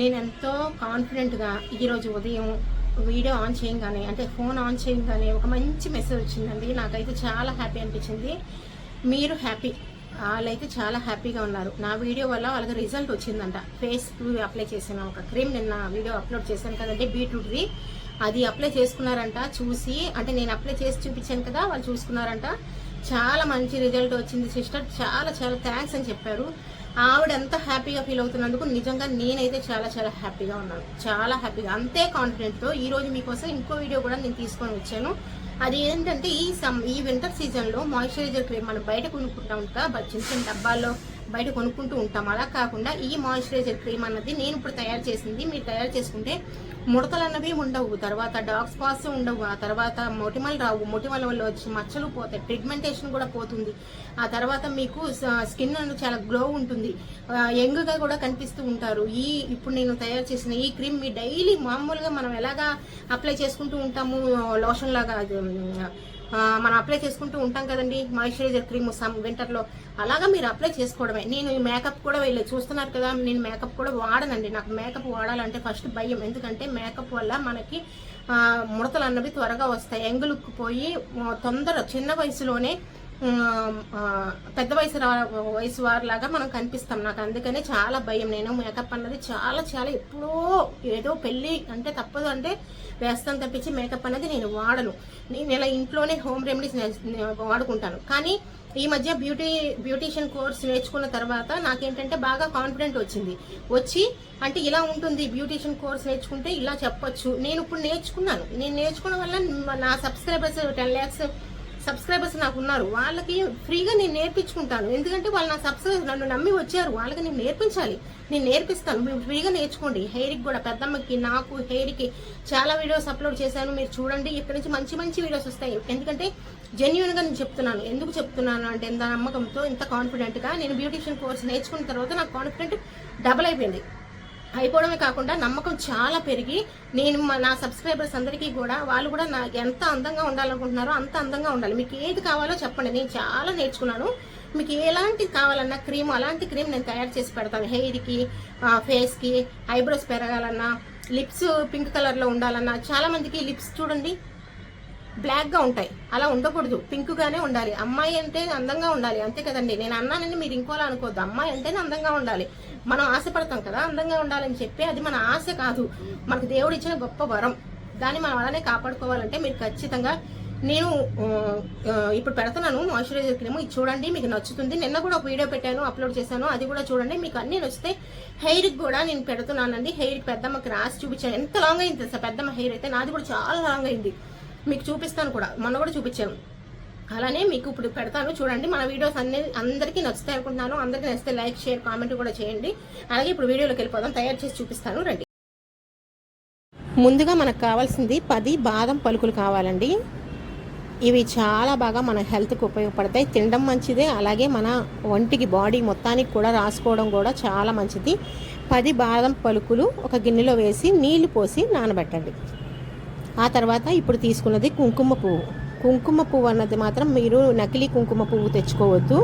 నేను ఎంతో కాన్ఫిడెంట్గా ఈరోజు ఉదయం వీడియో ఆన్ చేయగానే అంటే ఫోన్ ఆన్ చేయగానే ఒక మంచి మెసేజ్ వచ్చిందండి. నాకైతే చాలా హ్యాపీ అనిపించింది. మీరు హ్యాపీ వాళ్ళైతే చాలా హ్యాపీగా ఉన్నారు. నా వీడియో వల్ల వాళ్ళకి రిజల్ట్ వచ్చిందంట. ఫేస్ అప్లై చేసిన ఒక క్రీమ్ నిన్న వీడియో అప్లోడ్ చేశాను కదండి బీట్రూట్ది అది అప్లై చేసుకున్నారంట చూసి అంటే నేను అప్లై చేసి చూపించాను కదా వాళ్ళు చూసుకున్నారంట. చాలా మంచి రిజల్ట్ వచ్చింది సిస్టర్ చాలా చాలా థ్యాంక్స్ అని చెప్పారు. ఆవిడ ఎంత హ్యాపీగా ఫీల్ అవుతున్నందుకు నిజంగా నేనైతే చాలా చాలా హ్యాపీగా ఉన్నాను. చాలా హ్యాపీగా అంతే కాన్ఫిడెంట్తో ఈరోజు మీకోసం ఇంకో వీడియో కూడా నేను తీసుకొని వచ్చాను. అది ఏంటంటే ఈ సమ్ ఈ వింటర్ సీజన్లో మాయిశ్చరైజర్ క్రీమ్ మనం బయట కొనుక్కుంటా ఉంటా చిన్న చిన్న డబ్బాల్లో బయట కొనుక్కుంటూ ఉంటాం. అలా కాకుండా ఈ మాయిశ్చరైజర్ క్రీమ్ అన్నది నేను ఇప్పుడు తయారు చేసింది. మీరు తయారు చేసుకుంటే ముడతలు అన్నవి ఉండవు. తర్వాత డాగ్ స్పాట్స్ ఉండవు. ఆ తర్వాత మొటిమలు రావు. మొటిమల వల్ల వచ్చి మచ్చలు పోతాయి. పిగ్మెంటేషన్ కూడా పోతుంది. ఆ తర్వాత మీకు స్కిన్ అనేది చాలా గ్లో ఉంటుంది. యంగ్గా కూడా కనిపిస్తూ ఉంటారు. ఈ ఇప్పుడు నేను తయారు చేసిన ఈ క్రీమ్ మీ డైలీ మామూలుగా మనం ఎలాగా అప్లై చేసుకుంటూ ఉంటాము? లోషన్ లాగా అది, మనం అప్లై చేసుకుంటూ ఉంటాం కదండి. మాయిశ్చరైజర్ క్రీమ్ సమ్ వింటర్లో. అలాగా మీరు అప్లై చేసుకోవడమే. నేను ఈ మేకప్ కూడా వెళ్ళి చూస్తున్నారు కదా నేను మేకప్ కూడా వాడనండి. నాకు మేకప్ వాడాలంటే ఫస్ట్ భయం. ఎందుకంటే మేకప్ వల్ల మనకి ముడతలు అన్నవి త్వరగా వస్తాయి. ఎంగులుక్కుపోయి తొందర చిన్న వయసులోనే పెద్ద వయసు వయసు వారిలాగా మనం కనిపిస్తాం. నాకు అందుకనే చాలా భయం. నేను మేకప్ అన్నది చాలా చాలా ఎప్పుడో ఏదో పెళ్ళి అంటే తప్పదు అంటే వేస్తాను తప్పించి మేకప్ అనేది నేను వాడను. నేను ఇలా ఇంట్లోనే హోమ్ రెమెడీస్ వాడుకుంటాను. కానీ ఈ మధ్య బ్యూటీ బ్యూటీషియన్ కోర్స్ నేర్చుకున్న తర్వాత నాకేంటంటే బాగా కాన్ఫిడెంట్ వచ్చింది. వచ్చి అంటే ఇలా ఉంటుంది బ్యూటీషియన్ కోర్స్ నేర్చుకుంటే ఇలా చెప్పొచ్చు. నేను ఇప్పుడు నేర్చుకున్నాను. నేను నేర్చుకోవడం వల్ల నా సబ్స్క్రైబర్స్ టెన్ ల్యాక్స్ సబ్స్క్రైబర్స్ నాకు ఉన్నారు. వాళ్ళకి ఫ్రీగా నేను నేర్పించుకుంటాను. ఎందుకంటే వాళ్ళు నా సబ్స్క్రైబర్ నన్ను నమ్మి వచ్చారు. వాళ్ళకి నేను నేర్పించాలి. నేను నేర్పిస్తాను. మీరు ఫ్రీగా నేర్చుకోండి. హెయిర్కి కూడా పెద్దమ్మకి నాకు హెయిర్కి చాలా వీడియోస్ అప్లోడ్ చేశాను. మీరు చూడండి. ఇక్కడ నుంచి మంచి మంచి వీడియోస్ వస్తాయి. ఎందుకంటే జెన్యున్గా నేను చెప్తున్నాను. ఎందుకు చెప్తున్నాను అంటే ఎంత నమ్మకంతో ఇంత కాన్ఫిడెంట్గా నేను బ్యూటిషియన్ కోర్స్ నేర్చుకున్న తర్వాత నాకు కాన్ఫిడెంట్ డబల్ అయిపోయింది. అయిపోవడమే కాకుండా నమ్మకం చాలా పెరిగి నేను మా- నా సబ్స్క్రైబర్స్ అందరికీ కూడా వాళ్ళు కూడా నా ఎంత అందంగా ఉండాలనుకుంటున్నారో అంత అందంగా ఉండాలి. మీకు ఏది కావాలో చెప్పండి. నేను చాలా నేర్చుకున్నాను. మీకు ఎలాంటి కావాలన్నా క్రీమ్ అలాంటి క్రీమ్ నేను తయారు చేసి పెడతాను. హెయిర్కి ఫేస్కి ఐబ్రోస్ పెరగాలన్నా లిప్స్ పింక్ కలర్లో ఉండాలన్నా చాలామందికి లిప్స్ చూడండి బ్లాక్గా ఉంటాయి. అలా ఉండకూడదు. పింక్గానే ఉండాలి. అమ్మాయి అంటే అందంగా ఉండాలి. అంతే కదండి. నేను అన్నానని మీరు ఇంకోలా అనుకోవద్దు అమ్మాయి అంటేనే అందంగా ఉండాలి. మనం ఆశపడతాం కదా అందంగా ఉండాలని చెప్పి అది మన ఆశ కాదు. మనకు దేవుడు ఇచ్చిన గొప్ప వరం. దాన్ని మనం అలానే కాపాడుకోవాలంటే మీరు ఖచ్చితంగా నేను ఇప్పుడు పెడతాను మాయిశ్చరైజర్ క్రీమ్. ఇది చూడండి మీకు నచ్చుతుంది. నిన్న కూడా ఒక వీడియో పెట్టాను అప్లోడ్ చేశాను. అది కూడా చూడండి. మీకు అన్ని నచ్చితే హెయిర్కి కూడా నేను పెడుతున్నానండి. హెయిర్ పెద్దమ్మకి రాసి చూపించాను ఎంత లాంగ్ అయింది సార్ పెద్దమ్మ హెయిర్ అయితే నాది కూడా చాలా లాంగ్ అయింది. మీకు చూపిస్తాను కూడా. మొన్న కూడా చూపించాను. అలానే మీకు ఇప్పుడు పెడతాను. చూడండి మన వీడియోస్ అన్ని అందరికీ నచ్చుతాయి అనుకుంటున్నాను. అందరికీ నచ్చితే లైక్ షేర్ కామెంట్ కూడా చేయండి. అలాగే ఇప్పుడు వీడియోలోకి వెళ్ళిపోదాం. తయారు చేసి చూపిస్తాను. రండి. ముందుగా మనకు కావాల్సింది పది బాదం పలుకులు కావాలండి. ఇవి చాలా బాగా మన హెల్త్కి ఉపయోగపడతాయి. తినడం మంచిదే. అలాగే మన ఒంటికి బాడీ మొత్తానికి కూడా రాసుకోవడం కూడా చాలా మంచిది. పది బాదం పలుకులు ఒక గిన్నెలో వేసి నీళ్ళు పోసి నానబెట్టండి. ఆ తర్వాత ఇప్పుడు తీసుకున్నది కుంకుమ పువ్వు. కుంకుమ పువ్వు అన్నది మాత్రం మీరు నకిలీ కుంకుమ పువ్వు తెచ్చుకోవద్దు.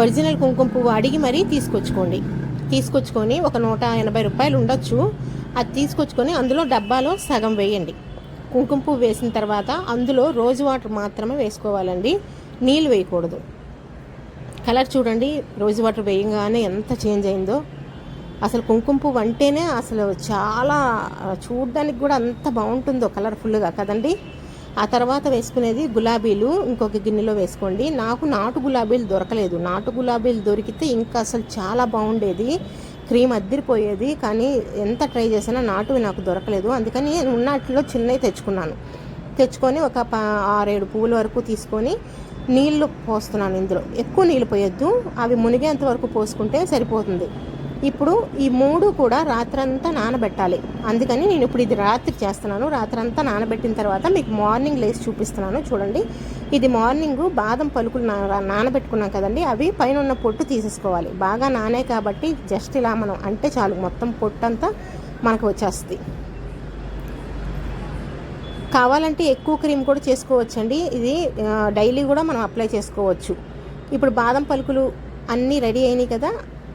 ఒరిజినల్ కుంకుమ పువ్వు అడిగి మరీ తీసుకొచ్చుకోండి. తీసుకొచ్చుకొని ఒక నూట ఎనభై రూపాయలు ఉండొచ్చు. అది తీసుకొచ్చుకొని అందులో డబ్బాలో సగం వేయండి. కుంకుమ పువ్వు వేసిన తర్వాత అందులో రోజు వాటర్ మాత్రమే వేసుకోవాలండి. నీళ్ళు వేయకూడదు. కలర్ చూడండి రోజు వాటర్ వేయగానే ఎంత చేంజ్ అయిందో. అసలు కుంకుమ పువ్వు అంటేనే అసలు చాలా చూడడానికి కూడా అంత బాగుంటుందో కలర్ఫుల్గా కదండి. ఆ తర్వాత వేసుకునేది గులాబీలు ఇంకొక గిన్నెలో వేసుకోండి. నాకు నాటు గులాబీలు దొరకలేదు. నాటు గులాబీలు దొరికితే ఇంకా అసలు చాలా బాగుండేది. క్రీమ్ అద్దిరిపోయేది కానీ ఎంత ట్రై చేసినా నాటువి నాకు దొరకలేదు. అందుకని నేను ఉన్నట్లో చిన్నవి తెచ్చుకున్నాను. తెచ్చుకొని ఒక ప ఆరేడు పువ్వుల వరకు తీసుకొని నీళ్ళు పోస్తున్నాను ఇందులో. ఎక్కువ నీళ్ళు పోయొద్దు. అవి మునిగేంత వరకు పోసుకుంటే సరిపోతుంది. ఇప్పుడు ఈ మూడు కూడా రాత్రంతా నానబెట్టాలి. అందుకని నేను ఇప్పుడు ఇది రాత్రి చేస్తున్నాను. రాత్రంతా నానబెట్టిన తర్వాత మీకు మార్నింగ్ లేసి చూపిస్తున్నాను. చూడండి. ఇది మార్నింగ్ బాదం పలుకులు నా నానబెట్టుకున్నాం కదండి. అవి పైన ఉన్న పొట్టు తీసేసుకోవాలి. బాగా నానే కాబట్టి జస్ట్ ఇలా మనం అంటే చాలు. మొత్తం పొట్టు అంతా మనకు వచ్చేస్తుంది. కావాలంటే ఎక్కువ క్రీమ్ కూడా చేసుకోవచ్చండి. ఇది డైలీ కూడా మనం అప్లై చేసుకోవచ్చు. ఇప్పుడు బాదం పలుకులు అన్నీ రెడీ అయినాయి కదా.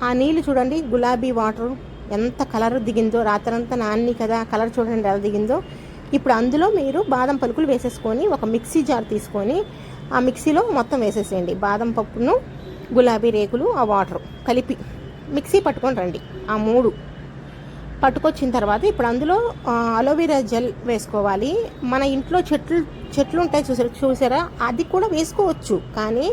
ఆ నీళ్ళు చూడండి గులాబీ వాటర్ ఎంత కలర్ దిగిందో రాత్రంతా నాన్ని కదా కలర్ చూడండి ఎలా దిగిందో. ఇప్పుడు అందులో మీరు బాదం పలుకులు వేసేసుకొని ఒక మిక్సీ జార్ తీసుకొని ఆ మిక్సీలో మొత్తం వేసేసేయండి. బాదం పప్పును గులాబీ రేకులు ఆ వాటర్ కలిపి మిక్సీ పట్టుకొని రండి. ఆ మూడు పట్టుకొచ్చిన తర్వాత ఇప్పుడు అందులో అలోవెరా జెల్ వేసుకోవాలి. మన ఇంట్లో చెట్లు చెట్లు ఉంటాయి చూసారా చూసారా? అది కూడా వేసుకోవచ్చు. కానీ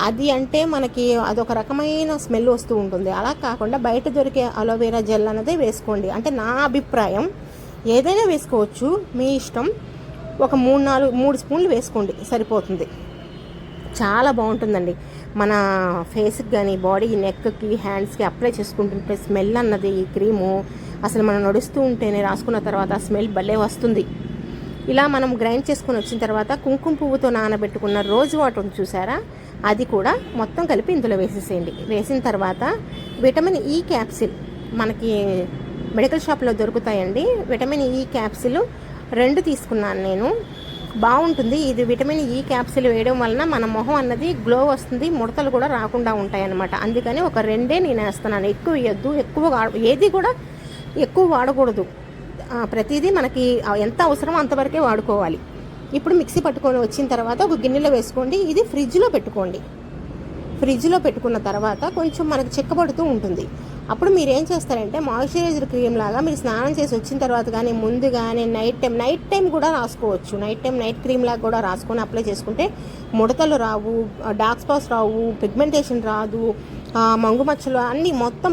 అది అంటే మనకి అదొక రకమైన స్మెల్ వస్తూ ఉంటుంది. అలా కాకుండా బయట దొరికే అలోవెరా జెల్ అన్నదే వేసుకోండి. అంటే నా అభిప్రాయం ఏదైనా వేసుకోవచ్చు. మీ ఇష్టం. ఒక మూడు నాలుగు మూడు స్పూన్లు వేసుకోండి. సరిపోతుంది. చాలా బాగుంటుందండి. మన ఫేస్కి కానీ బాడీ నెక్కి హ్యాండ్స్కి అప్లై చేసుకుంటుంటే స్మెల్ అన్నది ఈ క్రీము అసలు మనం నడుస్తూ ఉంటేనే రాసుకున్న తర్వాత ఆ స్మెల్ భలే వస్తుంది. ఇలా మనం గ్రైండ్ చేసుకుని వచ్చిన తర్వాత కుంకుమ పువ్వుతో నానబెట్టుకున్న రోజు వాటర్ ఉంది చూసారా? అది కూడా మొత్తం కలిపి ఇందులో వేసేసేయండి. వేసిన తర్వాత విటమిన్ ఈ క్యాప్సిల్ మనకి మెడికల్ షాప్లో దొరుకుతాయండి. విటమిన్ ఈ క్యాప్సిల్ రెండు తీసుకున్నాను నేను. బాగుంటుంది. ఇది విటమిన్ ఈ క్యాప్సిల్ వేయడం వలన మన మొహం అన్నది గ్లో వస్తుంది ముడతలు కూడా రాకుండా ఉంటాయి అన్నమాట అందుకని ఒక రెండే నేను వేస్తున్నాను ఎక్కువ వేయద్దు. ఎక్కువ ఏది కూడా ఎక్కువ వాడకూడదు. ప్రతిదీ మనకి ఎంత అవసరమో అంతవరకే వాడుకోవాలి. ఇప్పుడు మిక్సీ పట్టుకొని వచ్చిన తర్వాత ఒక గిన్నెలో వేసుకోండి. ఇది ఫ్రిడ్జ్లో పెట్టుకోండి. ఫ్రిడ్జ్లో పెట్టుకున్న తర్వాత కొంచెం మనకు చెక్కబడుతూ ఉంటుంది. అప్పుడు మీరు ఏం చేస్తారంటే మాయిశ్చరైజర్ క్రీమ్ లాగా మీరు స్నానం చేసి వచ్చిన తర్వాత కానీ ముందు కానీ నైట్ టైం నైట్ టైం కూడా రాసుకోవచ్చు. నైట్ టైం నైట్ క్రీమ్ లాగా కూడా రాసుకొని అప్లై చేసుకుంటే ముడతలు రావు డార్క్ స్పాట్స్ రావు పిగ్మెంటేషన్ రాదు మంగు మచ్చలు అన్నీ మొత్తం